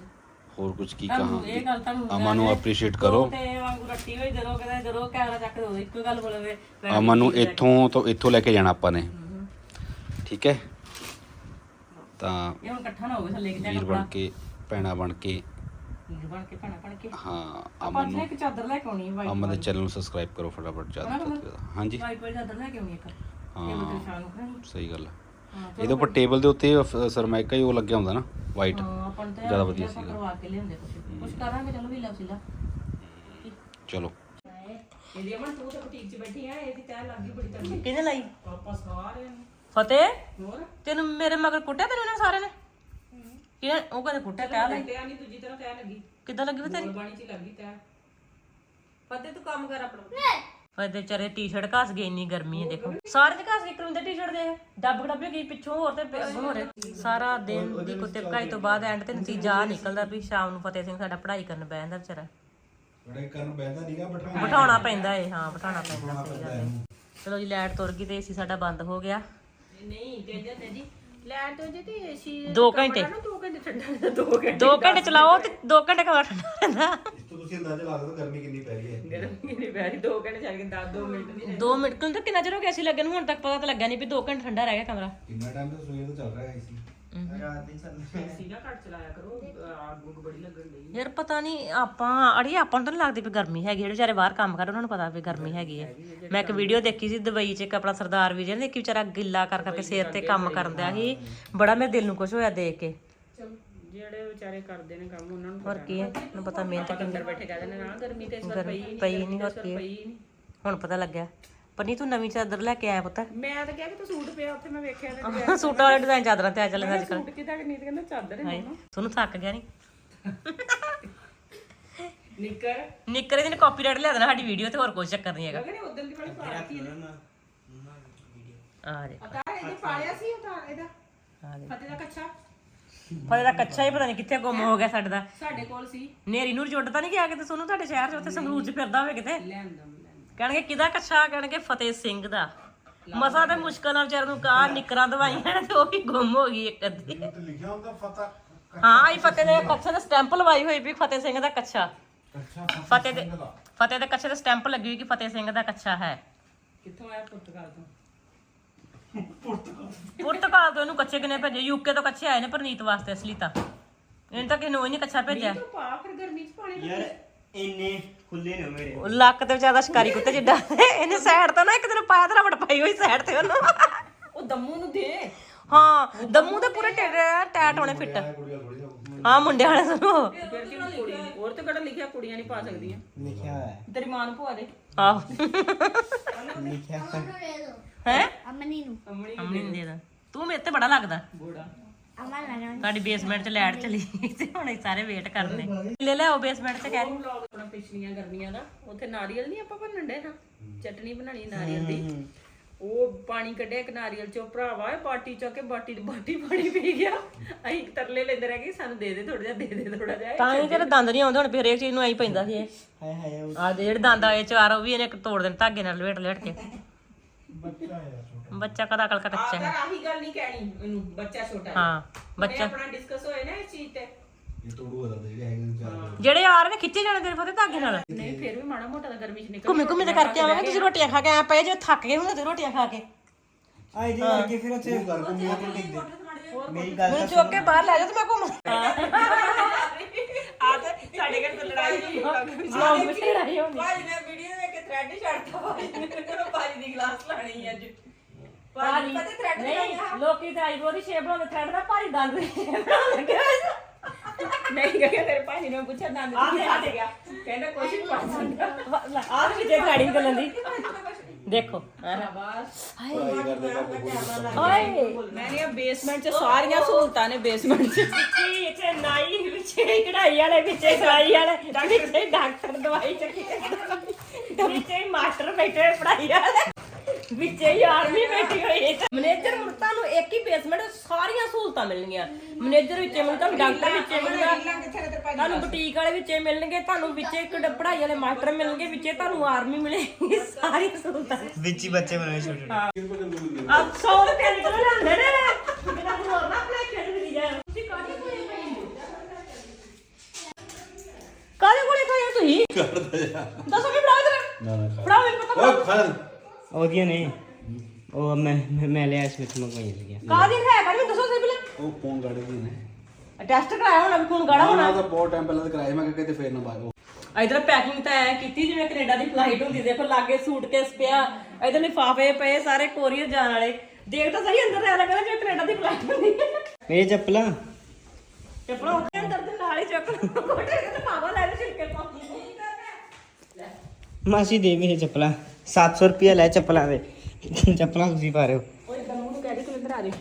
ਹੋਰ ਕੁਝ ਕੀ ਤੁਹਾਨੂੰ ਇਹ ਕਹਾਂ ਗੱਲ ਤੁਹਾਨੂੰ ਅਮਨ ਨੂੰ appreciate ਕਰੋ। ਤੇ ਵਾਂਗੂ ਰੱਟੀ ਹੋਈ ਜਦੋਂ ਕਿਤੇ ਜਦੋਂ ਕੈਮਰਾ ਚੱਕ ਦੋ ਇੱਕੋ ਗੱਲ ਬੋਲਵੇ ਅਮਨ ਨੂੰ ਇੱਥੋਂ ਤੋਂ ਇੱਥੋਂ ਲੈ ਕੇ ਜਾਣਾ ਆਪਾਂ ਨੇ। ਠੀਕ ਹੈ? ਤਾਂ ਇਹ ਹੁਣ ਇਕੱਠਾ ਨਾ ਹੋਵੇ ਥੱਲੇ ਕਿਤੇ ਵੀਰ ਬਣ ਕੇ ਭੈਣਾਂ ਬਣ ਕੇ। ਵੀਰ ਬਣ ਕੇ ਭੈਣਾ ਬਣ ਕੇ। ਹਾਂ ਆਪਾਂ ਅਮਨ ਨੂੰ। ਇੱਕ ਚਾਦਰ ਲੈ ਕੇ ਆਉਣੀ ਹੈ ਵਾਈਟ ਅਮਨ ਦੇ ਚੈਨਲ ਨੂੰ ਸਬਸਕ੍ਰਾਈਬ ਕਰੋ ਫਟਾਫਟ ਜ਼ਿਆਦਾ ਤੋਂ ਜ਼ਿਆਦਾ। ਹਾਂਜੀ। ਵਾਈਟ ਵਾਲੀ ਚਾਦਰ ਲੈ ਕੇ ਆਉਣੀ ਇੱਕ। ਹਾਂ। ਇਹ ਬਤੇ ਸ਼ਾਨ ਨੂੰ। ਖਾਣੀ ਸਹੀ ਗੱਲ ਹੈ। ਇਹਦੇ ਉੱਪਰ ਟੇਬਲ ਦੇ ਉੱਤੇ ਸਰਮਾਇਕਾ ਹੀ ਉਹ ਲੱਗਿਆ ਹੁੰਦਾ ਨਾ ਵਾਈਟ ਜ਼ਿਆਦਾ ਵਧੀਆ ਸੀਗਾ। ਕਰਵਾ ਕੇ ਲਿਆਉਂਦੇ ਕੁਛ। ਕੁਛ ਕਰਾਂਗੇ ਚਲੋ ਵੀ ਲਵਸੀਲਾ ਚਲੋ। ਇਹਦੀ ਅਮਨ ਤੂੰ ਤਾਂ ਬੁਟੀਕ 'ਚ ਬੈਠੀ ਆ ਇਹਦੀ ਤੈਅ ਲੱਗੀ ਬੜੀ ਤੰਗੀ। ਕਿਹਨੇ ਲਾਈ? ਆਪਾਂ ਸਾਰਿਆਂ ਨੇ। ਫਤਿਹ? ਹੋਰ? ਤੈਨੂੰ ਮੇਰੇ ਮਗਰ ਕੁੱਟਿਆ ਤੈਨੂੰ ਇਹਨਾਂ ਸਾਰਿਆਂ ਨੇ? ਕਿਹਨੇ ਉਹ ਕਹਿੰਦੇ ਕੁੱਟਿਆ ਤੈਅ ਲਾਈ? ਤੈਅ ਨਹੀਂ ਦੂਜੀ ਤਰ੍ਹਾਂ ਤੈਅ ਲੱਗੀ। ਕਿੱਦਾਂ ਲੱਗੀ ਵੇ ਤੇਰੀ ਬਾਣੀ 'ਚ ਲੱਗੀ ਤੈਅ ਫਤਿਹ ਤੂੰ ਕੰਮ ਕਰ ਆਪਣਾ। ਫਤਿਹ ਚਾਰੇ ਟੀ-ਸ਼ਰਟ ਘਸ ਗਈ ਇੰਨੀ ਗਰਮੀ ਹੈ ਦੇਖੋ। ਸਾਰੇ ਤੇ ਘਸ ਗਏ ਕਰੂੰਦੇ ਟੀ-ਸ਼ਰਟ ਦੇ ਡੱਬ ਡੱਬੇ ਗਈ ਪਿੱਛੋਂ ਹੋਰ ਤੇ ਪ- ਹੋ ਰਹੇ ਸਾਰਾ ਦਿਨ ਦੀ ਕੁੱਤੇ ਭਕਾਈ ਤੋਂ ਬਾਅਦ ਐਂਡ ਤੇ ਨਤੀਜਾ ਆਹ ਨਿਕਲਦਾ ਵੀ ਸ਼ਾਮ ਨੂੰ ਫਤਿਹ ਸਿੰਘ ਸਾਡਾ ਪੜ੍ਹਾਈ ਕਰਨ ਬਹਿੰਦਾ ਵਿਚਾਰਾ। ਬੜੇ ਕਰਨ ਬੈਂਦਾ ਨਹੀਂਗਾ ਬਿਠਾਉਣਾ ਬਿਠਾਉਣਾ ਪੈਂਦਾ। ਏ ਹਾਂ ਬਿਠਾਉਣਾ ਪੈਂਦਾ। ਗੱਲ। ਚਲੋ ਜੀ ਲਾਈਟ ਤੁਰ ਗਈ ਤੇ ਏਸੀ ਸਾਡਾ ਬੰਦ ਹੋ ਗਿਆ। ਨਹੀਂ ਕਹਿੰਦੇ ਨੇ ਜੀ ਲੈਟ ਹੋ ਜੇ ਤੇ ਏਸੀ 2 ਘੰਟੇ। 2 ਘੰਟੇ ਠੰਡਾ 2 ਘੰਟੇ 2 ਘੰਟੇ ਚਲਾਓ ਤੇ 2 ਘੰਟੇ ਕਮਰਾ ਠੰਡਾ ਰਹਿੰਦਾ। ਇਸ ਤੋਂ ਤੁਸੀਂ ਅੰਦਾਜ਼ਾ ਲਾ ਸਕਦੇ ਹੋ ਗਰਮੀ ਕਿੰਨੀ ਪੈ ਰਹੀ ਹੈ। ਗਰਮੀ ਨਹੀਂ ਪੈ ਰਹੀ 2 ਘੰਟੇ ਚੱਲ ਕੇ 10 2 ਮਿੰਟ ਨਹੀਂ 2 ਮਿੰਟ ਕਿੰਨਾ ਚਿਰ ਹੋ ਗਿਆ ਸੀ ਲੱਗਣ ਨੂੰ? ਹੁਣ ਤੱਕ ਪਤਾ ਤਾਂ ਲੱਗਾ ਨਹੀਂ ਵੀ 2 ਘੰਟੇ ਠੰਡਾ ਰਹਿ ਗਿਆ ਕਮਰਾ। ਕਿੰਨਾ ਟਾਈਮ ਤੋਂ ਸਵੇਰ ਤੋਂ ਚੱਲ ਰਿਹਾ ਹੈ ਸੀ ਰਾਤ ਦੀ ਚੱਲ ਸੀਗਾ ਘੱਟ ਚਲਾਇਆ ਕਰੋ ਆਗ ਉਗ ਬੜੀ ਲੱਗਣ ਲਈ ਯਾਰ ਪਤਾ ਨਹੀਂ ਆਪਾਂ ਅੜੀ ਆਪਾਂ ਨੂੰ ਤਾਂ ਨੀ ਲੱਗਦੀ ਵੀ ਗਰਮੀ ਹੈਗੀ ਜਿਹੜੇ ਵਿਚਾਰੇ ਬਾਹਰ ਕੰਮ ਕਰਦੇ ਉਹਨਾਂ ਨੂੰ ਪਤਾ ਵੀ ਗਰਮੀ ਹੈਗੀ ਹੈ ਮੈਂ ਇੱਕ ਵੀਡੀਓ ਦੇਖੀ ਸੀ ਦੁਬਈ 'ਚ ਇੱਕ ਆਪਣਾ ਸਰਦਾਰ ਵਿਜੇ ਨੇ ਇੱਕ ਵਿਚਾਰਾ ਗਿੱਲਾ ਕਰ ਕਰਕੇ ਸਿਰ ਤੇ ਕੰਮ ਕਰਨ ਦਿਆ ਸੀ। ਬੜਾ ਮੇਰੇ ਦਿਲ ਨੂੰ ਕੁਝ ਹੋਇਆ ਦੇਖ ਕੇ। ਜਿਹੜੇ ਵਿਚਾਰੇ ਕਰਦੇ ਨੇ ਕੰਮ ਉਹਨਾਂ ਨੂੰ ਹੋਰ ਕੀ ਹੈ। ਤੁਹਾਨੂੰ ਪਤਾ ਮਿਹਨਤ ਕਿੰਨੀ ਅੰਦਰ ਬੈਠੇ ਕਹਿੰਦੇ ਨੇ ਨਾ ਗਰਮੀ ਤੇ ਇਸ ਵਾਰ ਪਈ ਨਹੀਂ ਪਈ ਨਹੀਂ ਹੋਰ ਕੀ ਹੈ। ਹੁਣ ਪਤਾ ਲੱਗਿਆ। ਪਰ ਨਹੀਂ ਤੂੰ ਨਵੀਂ ਚਾਦਰ ਲੈ ਕੇ ਆਇਆ ਪੁੱਤ। ਮੈਂ ਤਾਂ ਕਿਹਾ ਕਿ ਤੂੰ ਸੂਟ ਪਿਆ ਉੱਥੇ ਮੈਂ ਵੇਖਿਆ ਤੇ ਸੂਟਾਂ ਵਾਲੇ ਡਿਜ਼ਾਈਨ ਚਾਦਰਾਂ ਤੇ ਆ ਚੱਲਦੇ ਅੱਜ ਕੱਲ ਸੂਟ ਕਿਦਾਂ ਕਿ ਨਹੀਂ ਤੇ ਕਹਿੰਦਾ ਚਾਦਰ ਹੈ ਹਾਏ ਤੁਹਾਨੂੰ ਥੱਕ ਗਿਆ ਨਹੀਂ? ਨਿੱਕਰ। ਨਿੱਕਰ ਦੀ ਕਾਪੀਰਾਈਟ ਲਿਆ ਦੇਣਾ ਸਾਡੀ ਵੀਡੀਓ ਤੇ ਹੋਰ ਕੋਈ ਚੱਕਰ ਨਹੀਂ ਹੈਗਾ। ਕਹਿੰਦੇ ਉਦੋਂ ਦੀ ਵਾਲੀ ਪਾ ਰੱਖੀ ਹੈ ਆ ਦੇ ਉਤਾਰ ਇਹਦੇ ਪਾਲਿਆ ਸੀ ਉਤਾਰ ਇਹਦਾ। ਆ ਦੇ ਫਤਿਹ ਦਾ ਕੱਛਾ। ਪਰ ਇਹਦਾ ਕੱਚਾ ਹੀ ਪਤਾ ਨਹੀਂ ਕਿੱਥੇ ਗੁੰਮ ਹੋ ਗਿਆ ਸਾਡੇ। ਦਾ ਸਾਡੇ ਕੋਲ ਸੀ। ਨੇਰੀ ਨੂਰ ਜੁੱਟ ਤਾਂ ਨਹੀਂ ਗਿਆ ਕਿਤੇ ਸੋਨੂੰ? ਤੁਹਾਡੇ ਸ਼ਹਿਰ 'ਚ ਉੱਥੇ ਸੰਗਰੂਰ 'ਚ ਫਿਰਦਾ ਹੋਵੇ ਕਿਤੇ। ਲੈਂਦਾ ਲੈਂਦਾ ਕਹਿਣਗੇ ਕਿਹਦਾ ਕੱਛਾ? ਕਹਿਣਗੇ ਫਤਿਹ ਸਿੰਘ ਦਾ। ਮਸਾ ਤੇ ਮੁਸ਼ਕਲ ਨਾਲ ਵਿਚਾਰ ਨੂੰ ਕਾ ਨਿਕਰਾਂ ਦਵਾਈਆਂ ਨੇ ਤੇ ਉਹ ਵੀ ਗੁੰਮ ਹੋ ਗਈ ਇੱਕ ਅੱਧੀ। ਤੇ ਲਿਖਿਆ ਹੁੰਦਾ ਫਤਾ ਹਾਂ ਆਈ ਫਤਿਹ ਦੇ ਕੱਛੇ ਦਾ ਸਟੈਂਪ ਲਵਾਈ ਹੋਈ ਵੀ ਫਤਿਹ ਸਿੰਘ ਦਾ ਕੱਛਾ। ਫਤਿਹ ਦੇ ਫਤਿਹ ਦੇ ਕੱਛੇ ਤੇ ਸਟੈਂਪ ਲੱਗੀ ਹੋਈ ਕਿ ਫਤਿਹ ਸਿੰਘ ਦਾ ਕੱਛਾ ਹੈ। ਕਿੱਥੋਂ ਆਇਆ ਪੁਰਤਗਾਲ ਤੋਂ? ਪੁਰਤਗਾਲ। ਤੋਂ ਇਹਨੂੰ ਕੱਚੇ ਕਿਨੇ ਭੇਜੇ? ਯੂਕੇ ਤੋਂ ਕੱਚੇ ਆਏ ਨੇ ਪਰਨੀਤ ਵਾਸਤੇ ਅਸਲੀ ਤਾਂ। ਇਹਨੇ ਤਾਂ ਕਿਸੇ ਨੂੰ ਹੀ ਨਹੀਂ ਕੱਚਾ ਭੇਜਿਆ। ਤੂੰ ਪਾ ਫਿਰ ਗਰਮੀ ਚ ਪਾਣੀ ਯਾਰ ਇੰਨੇ ਖੁੱਲੇ ਨੇ ਮੇਰੇ। ਉਹ ਲੱਕ ਤੇ ਵਿਚਾਰਾ ਸ਼ਿਕਾਰੀ ਕੁੱਤੇ ਜਿੱਡਾ ਇਹਨੇ ਸਾਈਡ ਤੋਂ ਨਾ ਇੱਕ ਦਿਨ ਪਾਇਆ ਤੇ ਰਬੜ ਪਾਈ ਹੋਈ ਸਾਈਡ ਤੇ ਉਹਨੂੰ। ਉਹ ਦਮੂ ਨੂੰ ਦੇ। ਹਾਂ ਦਮੂ ਦੇ ਪੂਰੇ ਟੇਡੇ ਟੈਟ ਹੋਣੇ ਫਿੱਟ। ਹਾਂ ਮੁੰਡੇ ਵਾਲੇ ਸੁਣੋ ਫਿਰ ਕਿਉਂ ਕੁੜੀ ਹੋਰ ਤੇ ਕਿਹੜਾ ਲਿਖਿਆ? ਕੁੜੀਆਂ ਨਹੀਂ ਪਾ ਸਕਦੀਆਂ। ਲਿਖਿਆ ਹੋਇਆ। ਹੈ ਤੇਰੀ ਮਾਂ ਨੂੰ ਪਵਾ ਦੇ। ਆਹੋ। ਲਿਖਿਆ ਹੈ? ਅਮਨੀ ਨੂੰ। ਅੰਮਣੀ ਅਮਨੀ ਨੂੰ ਦੇ। ਦਾ। ਤੂੰ ਮੇਰੇ ਤੇ ਬੜਾ ਲੱਗਦਾ। ਬੋੜਾ। ਸਾਡੀ ਬੇਸਮੈਂਟ 'ਚ ਲਾਈਟ ਚਲੀ ਤੇ ਹੁਣ ਅਸੀਂ ਸਾਰੇ ਵੇਟ ਕਰਨੇ। ਲੈ ਲੈ ਆਓ ਬੇਸਮੈਂਟ 'ਚ ਕਹਿ। ਰਹੀ ਆਪਣਾ ਪਿਛਲੀਆਂ ਗਰਮੀਆਂ ਦਾ ਉੱਥੇ ਨਾਰੀਅਲ ਨਹੀਂ ਆਪਾਂ ਭੰਨਣ ਦੇ ਹਾਂ? ਚਟਨੀ ਬਣਾਣੀ ਨਾਰੀਅਲ ਦੀ। ਉਹ ਪਾਣੀ ਕੱਢਿਆ ਇੱਕ ਨਾਰੀਅਲ ਚੋਂ ਭਰਾਵਾ ਇਹ ਬਾਟੀ ਚੋਂ ਕੇ ਬਾਟੀ ਦੀ ਬਾਟੀ ਪਾਣੀ ਪੀ ਗਿਆ। ਅਸੀਂ ਤਰਲੇ ਲੈਂਦੇ ਰਹਿ ਗਏ ਸਾਨੂੰ ਦੇ ਦੇ ਥੋੜਾ ਜਿਹਾ ਦੇ ਦੇ ਥੋੜਾ ਜਿਹਾ। ਤਾਂ ਹੀ ਤੇਰੇ ਦੰਦ ਨਹੀਂ ਆਉਂਦੇ ਹੁਣ ਫਿਰ ਹਰੇਕ ਚੀਜ਼ ਨੂੰ ਐਂ ਪੈਂਦਾ ਸੀ ਇਹ। ਹਾਏ ਹਾਏ ਉਹ ਆ ਜਿਹੜੇ ਦੰਦ ਆਏ ਚਾਰ ਉਹ ਵੀ ਇਹਨੇ ਇੱਕ ਤੋੜ ਦੇਣ ਧਾਗੇ ਨਾਲ ਲਵੇਟ ਲਵੇਟ ਕੇ। ਬੱਚਾ ਕਦਾ ਅਕਲ ਕਾ ਕੱਚਾ ਹੈ। ਆਹੀ ਗੱਲ ਨਹੀਂ ਕਹਿਣੀ ਇਹਨੂੰ ਬੱਚਾ ਛੋਟਾ ਹੈ। ਹਾਂ ਬੱਚਾ ਬੱਚਾ। ਆਪਣਾ ਡਿਸਕਸ ਹੋਏ ਨਾ ਇਸ ਚੀਜ਼ ਤੇ। ਇਹ ਤੋੜੂ ਹੋਦਾ ਜਿਹੜੇ ਹੈਗੇ ਨੇ ਚਾਰ ਜਿਹੜੇ ਆ ਰਹੇ ਨੇ ਖਿੱਚੇ ਜਾਣੇ ਤੇਰੇ ਫਤੇ ਧਾਗੇ ਨਾਲ। ਨਹੀਂ ਫਿਰ ਵੀ ਮਾੜਾ ਮੋਟਾ ਤਾਂ ਗਰਮੀ ਚ ਨਿਕਲ ਘੁੰਮੇ ਘੁੰਮੇ ਤੇ ਕਰਕੇ ਆਵਾਂਗੇ ਤੁਸੀਂ ਰੋਟੀਆਂ ਖਾ ਕੇ ਆ ਪਏ ਜੋ ਥੱਕ ਗਏ ਹੁੰਦੇ ਤੇ ਰੋਟੀਆਂ ਖਾ ਕੇ। ਆਏ ਜੇ ਵਰਗੇ ਫਿਰ ਉੱਥੇ ਕਰ ਕੋ ਮੇਰੇ ਕੋਲ ਟਿਕਦੇ ਮੇਰੀ ਗੱਲ ਮੈਨੂੰ ਚੁੱਕ ਕੇ ਬਾਹਰ ਲੈ ਜਾ ਤੇ ਮੈਂ ਘੁੰਮ ਆ ਤੇ ਸਾਡੇ ਘਰ ਤੋਂ ਲੜਾਈ ਹੋਈ। ਸਲਾਮ ਲੜਾਈ ਹੋਣੀ ਭਾਜੀ ਨੇ ਵੀਡੀਓ ਦੇਖ ਕੇ ਥ੍ਰੈਡ ਛੱਡਤਾ ਭਾਜੀ ਨੇ ਭਾਜੀ ਦੀ ਗਲਾਸ ਲਾਣੀ ਅੱਜ। ਭਾਜੀ ਭਾਜੀ ਪਤਾ ਥ੍ਰੈਡ ਨਹੀਂ ਲੋਕੀ ਤੇ ਆਈਬ੍ਰੋ ਦੀ ਸ਼ੇਪ ਬਣਾਉਂਦੇ ਥ੍ਰੈਡ ਦਾ ਭਾਰੀ ਦੰਦ ਦੀ shape ਬਣਾਉਣ ਲੱਗੇ ਹੋਏ ਸੀ। ਨਹੀਂ ਕਹਿੰਦਾ ਤੇਰੇ ਭਾਜੀ ਨੇ ਪੁੱਛਿਆ ਦੰਦ ਕਿੱਥੇ ਹਟ ਗਿਆ? ਕਹਿੰਦਾ ਕੁਛ ਨਹੀਂ ਪਾ ਸਕਦਾ। ਆਹ ਵੀ ਜੇ ਥ੍ਰੈਡਿੰਗ ਕਰਨ ਦੀ। ਦੇਖੋ। ਕੋਈ ਓਏ ਮੈਂ ਨਹੀਂ ਬੇਸਮੈਂਟ 'ਚ ਸਾਰੀਆਂ ਸਹੂਲਤਾਂ ਨੇ ਬੇਸਮੈਂਟ 'ਚ। ਵਿੱਚੇ ਇੱਥੇ ਨਾਈ ਵਿੱਚੇ ਕਢਾਈ ਵਾਲੇ ਵਿੱਚੇ ਸਿਲਾਈ ਵਾਲੇ ਵਿੱਚੇ ਡਾਕਟਰ ਦਵਾਈ ਚੱਕੀ। ਵਿੱਚੇ ਮਾਸਟਰ ਬੈਠੇ ਹੋਏ ਪੜਾਈ ਵਾਲੇ। ਵਿੱਚੇ ਹੀ ਆਰਮੀ ਬੈਠੀ ਹੋਈ ਹੈ। ਮੈਨੇਜਰ ਹੁਣ ਤੁਹਾਨੂੰ ਇੱਕ ਹੀ ਬੇਸਮੈਂਟ ਸਾਰੀਆਂ ਸਹੂਲਤਾਂ ਮਿਲਣਗੀਆਂ। ਮੈਨੇਜਰ ਵਿੱਚੇ ਮਿਲੂ ਤੁਹਾਨੂੰ ਡਾਕਟਰ ਵਿੱਚੇ ਮਿਲੂਗਾ ਤੁਹਾਨੂੰ ਬੁਟੀਕ ਵਾਲੇ ਵਿੱਚੇ ਮਿਲਣਗੇ ਤੁਹਾਨੂੰ ਵਿੱਚੇ ਇੱਕ ਪੜਾਈ ਵਾਲੇ ਮਾਸਟਰ ਮਿਲਣਗੇ ਵਿੱਚੇ ਤੁਹਾਨੂੰ ਆਰਮੀ ਮਿਲੇਗੀ ਸਾਰੀਆਂ ਸਹੂਲਤਾਂ। ਵਿੱਚ ਹੀ ਬੱਚੇ ਬਣਾਏ ਛੋਟੇ ਛੋਟੇ। ਆ 100 ਰੁਪਏ ਨਿਕਲ ਲੈਂਦੇ ਨੇ। ਬਿਨਾਂ ਹੋਰ ਨਾ ਖੇਡ ਵੀ ਜਾਏ। ਤੁਸੀਂ ਕਾਹਦੇ ਕੋਲੇ ਪਈ ਕਾਹਦੇ ਕੋਲੇ ਪਈ ਹੋ ਤੁਸੀਂ? ਦੱਸੋ ਵੀ ਨਾ ਨਾ ਬੜਾ ਮੈਨੂੰ ਪਤਾ ਓਏ ਖਾ। ਉਹਦੀਆਂ ਨਹੀਂ। ਉਹ ਮੈਂ ਮੈਂ- ਮੈਂ ਲਿਆ ਇਸ ਵਿੱਚ ਮੰਗਵਾਈ ਸੀਗੀਆਂ ਕਾਹਦੀ ਹੈ ਕਰ ਮੈਨੂੰ ਦੱਸੋ ਸੇ ਪਹਿਲੇ ਉਹ ਫੋਨ ਗਾੜੇ ਦੀ ਨੇ। ਟੈਸਟ ਕਰਾਇਆ ਹੋਣਾ ਵੀ ਖੂਨ ਗਾੜਾ ਹੋਣਾ। ਨਾ ਤਾਂ ਬਹੁਤ ਟਾਈਮ ਪਹਿਲਾਂ ਤਾਂ ਕਰਾਇਆ ਮੈਂ ਕਿਹਾ ਕਿਤੇ ਫੇਰ ਨਾ ਬਾਗੋ ਇਧਰ ਪੈਕਿੰਗ ਤਾਂ ਐ ਕੀਤੀ ਜਿਵੇਂ ਕੈਨੇਡਾ ਦੀ ਫਲਾਈਟ ਹੁੰਦੀ ਦੇਖੋ ਲਾਗੇ ਸੂਟਕੇਸ ਪਿਆ ਇਧਰ ਲਿਫਾਫੇ ਪਏ ਸਾਰੇ ਕੋਰੀਅਰ ਜਾਣ ਵਾਲੇ। ਦੇਖ ਤਾਂ ਸਹੀ ਅੰਦਰ ਐ ਲੱਗਦਾ ਜਿਵੇਂ ਕੈਨੇਡਾ ਦੀ ਫਲਾਈਟ ਹੁੰਦੀ ਹੈ ਮੇਰੇ ਚੱਪਲਾਂ? ਚੱਪਲਾਂ ਉੱਤੇ ਅੰਦਰ ਦੇ ਨਾਲ ਹੀ ਚੁੱਕ ਕੋਟੇ ਤੇ ਪਾਵਾ ਲੈ ਲੈ ਛਿਲਕੇ ਪਾਉਂਦੀ ਮਾਸੀ ਦੇ ਮੇਰੇ ਚੱਪਲਾਂ 700 ਰੁਪਏ ਲੈ ਚੱਪਲਾਂ ਦੇ ਚੱਪਲਾਂ ਤੁਸੀਂ ਪਾ ਰਹੇ ਹੋ ਉਹ ਇਦਾਂ ਨੂੰ ਕਹਿ ਦੇ ਤੂੰ ਇੱਧਰ ਆ ਜਾ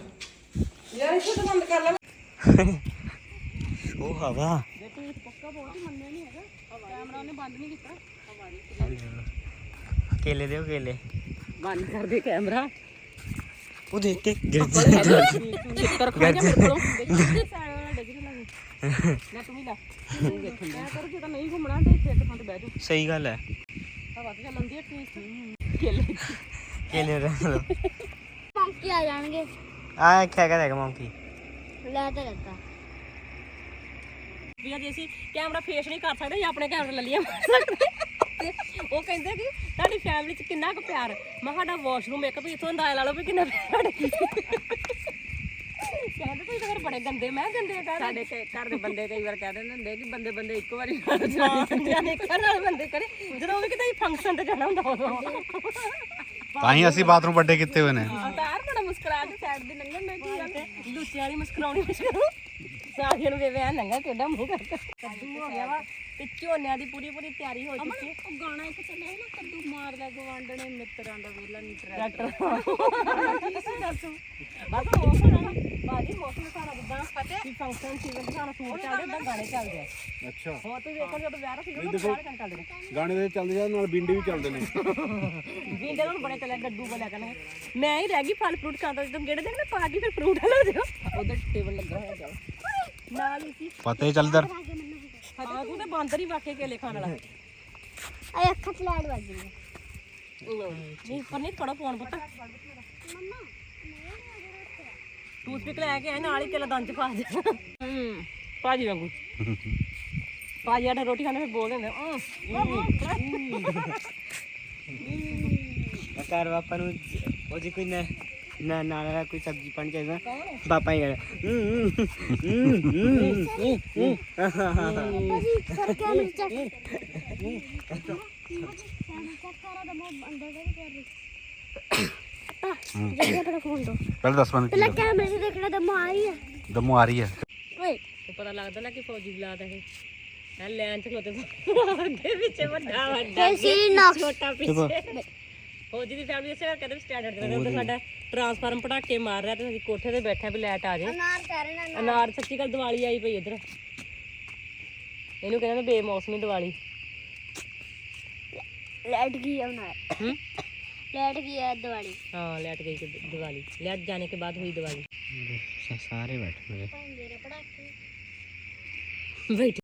ਯਾਰ ਇਸੇ ਤੋਂ ਬੰਦ ਕਰ ਲੈ ਉਹ ਹਵਾ ਕੇਲੇ ਦਿਓ ਕੇਲੇ ਬੰਦ ਕਰ ਦੇ ਕੈਮਰਾ ਉਹ ਦੇਖ ਕੇ ਗਿਰ ਜਾ ਕਰ ਖਾ ਜਾ ਮੇਰੇ ਕੋਲੋਂ ਨਾ ਤੂੰ ਵੀ ਲੈ ਮੈਂ ਜੇ ਤਾਂ ਨਹੀਂ ਘੁੰਮਣਾ ਤੇ ਇੱਥੇ ਇੱਕ ਥਾਂ ਤੇ ਬਹਿ ਜਾ ਸਹੀ ਗੱਲ ਹੈ ਹਵਾ ਤੇ ਚੱਲਦੀ ਹੈ ਠੀਕ ਕੇਲੇ ਕੇਲੇ ਦੇ ਲੋ ਮੰਕੀ ਆ ਜਾਣਗੇ। ਆ ਕਿਆ ਕਹੇਗਾ ਮੰਕੀ ਲੈ ਤਾਂ ਲੱਗਾ ਵੀ ਜੇ ਅਸੀਂ ਕੈਮਰਾ ਫੇਸ ਨਹੀਂ ਕਰ ਸਕਦੇ ਜਾਂ ਆਪਣੇ ਕੈਮਰਾ ਲੱਲੀਆਂ ਮਾਰ ਸਕਦੇ। ਤੇ ਉਹ ਕਹਿੰਦੇ ਕਿ ਤੁਹਾਡੀ ਫੈਮਿਲੀ 'ਚ ਕਿੰਨਾ ਕੁ ਪਿਆਰ। ਮੈਂ ਸਾਡਾ ਵਾਸ਼ਰੂਮ ਇੱਕ ਵੀ ਇਥੋਂ ਅੰਦਾਜ਼ਾ ਲਾ ਲਓ ਵੀ ਕਿੰਨਾ ਪਿਆਰ ਕਹਿੰਦੇ ਤੁਸੀਂ ਤਾਂ ਫਿਰ ਬੜੇ ਗੰਦੇ ਮੈਂ ਗੰਦੇ ਕਰ ਸਾਡੇ ਘ- ਘਰ ਦੇ ਬੰਦੇ ਕਈ ਵਾਰ ਕਹਿ ਦਿੰਦੇ ਹੁੰਦੇ ਕਿ ਬੰਦੇ ਬੰਦੇ ਇੱਕੋ ਵਾਰੀ ਜਾਂਦੇ ਨੇ ਘਰ ਨਾਲ ਬੰਦੇ ਕਰੇ ਜਦੋਂ ਵੀ ਕਿਤੇ ਫੰਕਸ਼ਨ ਤੇ ਜਾਣਾ ਹੁੰਦਾ ਉਦੋਂ। ਤਾਂ ਹੀ ਅਸੀਂ ਬਾਥਰੂਮ ਵੱਡੇ ਕੀਤੇ ਹੋਏ ਨੇ। ਅਵਤਾਰ ਬੜਾ ਮੁਸਕਰਾ ਕੇ ਸਾਈਡ ਦੇ ਲੰਘਣ ਦਾ ਕੀ ਗੱਲ ਦੂਸਰਿਆਂ ਵਾਲੀ ਮੁਸਕਰਾਉਣੀ ਮੁਸਕਰਾਉ ਸਾਰਿਆਂ ਨੂੰ ਵੇਵੇ ਆ ਨੰਗਾ ਕਿੱਡਾ ਮੂੰਹ ਕਰਕੇ ਕੱਦੂ ਹੋ ਗਿਆ ਵਾ ਤੇ ਝੋਨਿਆਂ ਦੀ ਪੂਰੀ ਪੂਰੀ ਤਿਆਰੀ ਹੋ ਚੁੱਕੀ ਹੈ। ਉਹ ਗਾਣਾ ਇੱਕ ਚੱਲਿਆ ਸੀ ਨਾ ਕੱਦੂ ਮਾਰਦਾ ਗਵਾਂਡਣੇ ਮਿੱਤਰਾਂ ਦਾ ਵੇਲਾ ਨਹੀਂ ਡਾਕਟਰ ਕੀ ਸੀ ਦੱਸੋ? ਬਸ ਮੌਸਮ ਹੈ ਬਾਜੀ ਮੌਸਮ ਸਾਰਾ ਜਿੱਦਾਂ ਵੀ ਫੰਕਸ਼ਨ ਸੀ ਵੀ ਸਾਰਾ ਸੂਟ ਚੱਲਦੇ ਉਦਾਂ ਗਾਣੇ ਚੱਲਦੇ ਆ। ਅੱਛਾ। ਹੋਰ ਤੁਸੀਂ ਦੇਖੋ ਜਦੋਂ ਵਿਆਹ ਸੀ ਉਦੋਂ ਸਾਰੇ ਗਾਣੇ ਚੱਲਦੇ ਨੇ। ਗਾਣੇ ਦੇ ਚੱਲਦੇ ਜਾਂਦੇ ਨਾਲ ਬਿੰਡੀ ਵੀ ਚੱਲਦੇ ਨੇ। ਵੀਂਦੇ ਨੂੰ ਬੜੇ ਚੱਲਿਆ ਗੱਡੂ ਬੋਲਿਆ ਕਰਨਗੇ ਮੈਂ ਹੀ ਰਹਿ ਗਈ ਫਲ ਫਰੂਟ ਖਾਂਦਾ ਜਦੋਂ ਗੇੜੇ ਦੇਖਣੇ ਪਾ ਕੇ ਫਿਰ ਫਰੂਟ ਲੈ ਜਾਓ ਉਧਰ ਟੇਬਲ ਲੱਗਾ ਹੋਇਆ ਜਾਓ ਨਾਲ ਹੀ ਸੀ। ਪਤਾ ਹੀ ਚੱਲਦਾ ਹਾਂ ਤੂੰ ਤੇ ਬਾਂਦਰ ਹੀ ਵਾਕੇ ਕੇਲੇ ਖਾਣ ਵਾਲਾ। ਆਏ ਅੱਖਾਂ ਚ ਲਾੜ ਵੱਜ ਗਈ। ਨਹੀਂ ਪਰ ਨਹੀਂ ਥੋੜਾ ਫੋਨ ਪੁੱਤ। ਟੂਥਪਿਕ ਲੈ ਕੇ ਆਏ ਨਾਲ ਹੀ ਕੇਲਾ ਦੰਦ ਚ ਪਾ ਦੇ। ਹੂੰ ਭਾਜੀ ਵਾਂਗੂ। ਭਾਜੀ ਆਟਾ ਰੋਟੀ ਖਾਣੇ ਫਿਰ ਬੋਲ ਦਿੰਦੇ ਆ ਘਰ ਪਾਪਾ ਨੂੰ ਉਹ ਜੀ ਕੋਈ ਨਾ ਨਾ ਨਾ ਨਾ ਕੋਈ ਸਬਜ਼ੀ ਪਾਣੀ ਚਾਹੀਦਾ ਪਾਪਾ ਹੀ ਕਹਿੰਦਾ ਕਰ ਕਰਾ ਕਰ ਆਪਣਾ ਫੋਨ ਦੋ ਪਹਿਲਾਂ ਦੱਸ ਮੈਨੂੰ ਪਹਿਲਾਂ ਕੈਮਰੇ 'ਚ ਦੇਖਣਾ ਤਾਂ ਮੋ ਆ ਰਹੀ ਹੈ ਦਮੂ ਆ ਰਹੀ ਹੈ ਓਏ। ਤੇ ਪਤਾ ਲੱਗਦਾ ਨਾ ਕਿ ਫੌਜੀ ਬਲਾਦ ਇਹ ਹੈ ਲੈਣ ਚ ਖਲੋਤੇ ਅੱਗੇ ਪਿੱਛੇ ਵੱਡਾ ਵੱਡਾ ਫੇਰ ਸੀ ਨਾ ਛੋਟਾ ਪਿੱਛੇ। ਫੌਜੀ ਦੀ ਫੈਮਿਲੀ ਇਸੇ ਕਰਕੇ ਸਟੈਂਡਰਡ ਦੇ ਉੱਤੇ ਸਾਡਾ ਟਰਾਂਸਫਾਰਮ ਪਟਾਕੇ ਮਾਰ ਰਿਹਾ ਤੇ ਅਸੀਂ ਕੋਠੇ ਤੇ ਬੈਠੇ ਵੀ ਲਾਈਟ ਆ ਜਾਏ ਅਨਾਰ ਕਹਿ ਰਹੇ ਨੇ ਅਨਾਰ ਸੱਚੀ ਕੱਲ ਦੀਵਾਲੀ ਆਈ ਪਈ ਇਧਰ। ਇਹਨੂੰ ਕਹਿੰਦੇ ਨੇ ਬੇਮੌਸਮੀ ਦੀਵਾਲੀ। ਲੈਟ ਗਈ ਹੈ ਅਨਾਰ? ਹੂੰ? ਲੈਟ ਗਈ ਹੈ ਦਿਵਾਲੀ हाँ लेट गई थी दिवाली लेट जाने के बाद हुई दिवाली ਸਾਰੇ ਬੈਠੇ ਮੇਰੇ ਮੇਰੇ ਪੜਾਕੇ बैठ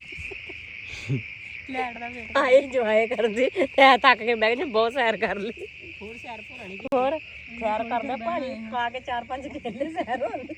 ਲੈਟ ਦਾ ਵੇਟ ਆਏ ਇੰਜੋਏ ਕਰਦੇ ਐ ਥੱਕ ਕੇ ਬਹਿ ਗਏ ਬਹੁਤ ਸੈਰ ਕਰ ਲਈ ਹੋਰ ਸੈਰ ਭਰਾਣੀ ਹੋਰ ਸੈਰ ਕਰਦੇ ਭਾਜੀ ਖਾ ਕੇ ਚਾਰ ਪੰਜ ਕੇਲੇ ਸੈਰ ਹੁੰਦੀ